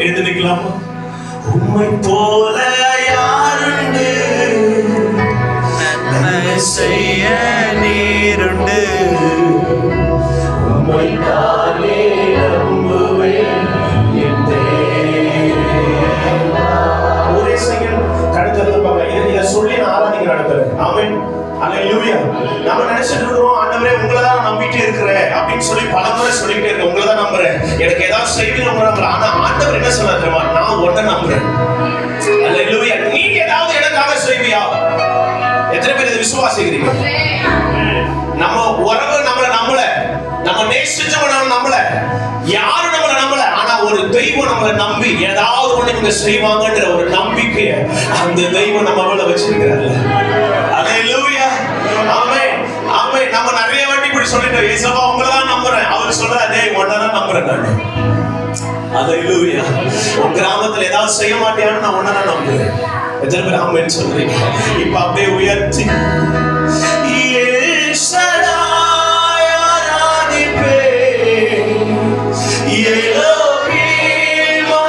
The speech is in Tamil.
எழுந்து நிக்கலாமா உம்மை போல யாருண்டு? செய்ய நீருண்டு. உம்மை தானே நம்புவேன் என் தேவா. ஒரே செகண்ட் கழுத்துல பாருங்க இதை இதை சொல்லி நான் ஆராதிக்க நடத்துறேன் ஆமென். அல்லேலூயா நம்ம நினைச்சிட்டு இருக்கிறோம் ஆண்டவரே உங்களை தான் நம்பிட்டு இருக்கிறேன் அப்படின்னு சொல்லி பல முறை சொல்லிக்கிட்டே இருக்கேன் உங்களை தான் நம்புறேன். எனக்கு ஏதாவது செய்வீங்க உங்களை நம்புறேன். ஆனா என்ன சொல்ல தெரியுமா? நான் ஒன்ன நம்புறேன். அல்லேலூயா நீ ஏதாவது எனக்காக செய்வியா? எத்தனை பேர் இதை விசுவாசிக்கிறீங்க? நம்ம உறவு நம்மள நம்மள நம்ம நேசிச்சவங்க நம்ம நம்பல. யாரும் நம்மள நம்பல. ஆனா ஒரு தெய்வம் நம்மள நம்பி ஏதாவது ஒண்ணு இவங்க செய்வாங்கன்ற ஒரு நம்பிக்கைய அந்த தெய்வம் நம்ம மேல வச்சிருக்கிறாரு. அல்லேலூயா ஆமென் ஆமென் நம்ம நிறைய வாட்டி இப்படி சொல்லிட்டோம். ஏசப்பா உங்களை அல்லேலூயா உன் கிராமத்துல ஏதாவது செய்ய மாட்டியான்னு நான் உன்னை நம்புறேன். எத்தனை பேர் ஆமென் சொல்றீங்க? இப்ப அப்படியே உயர்த்தி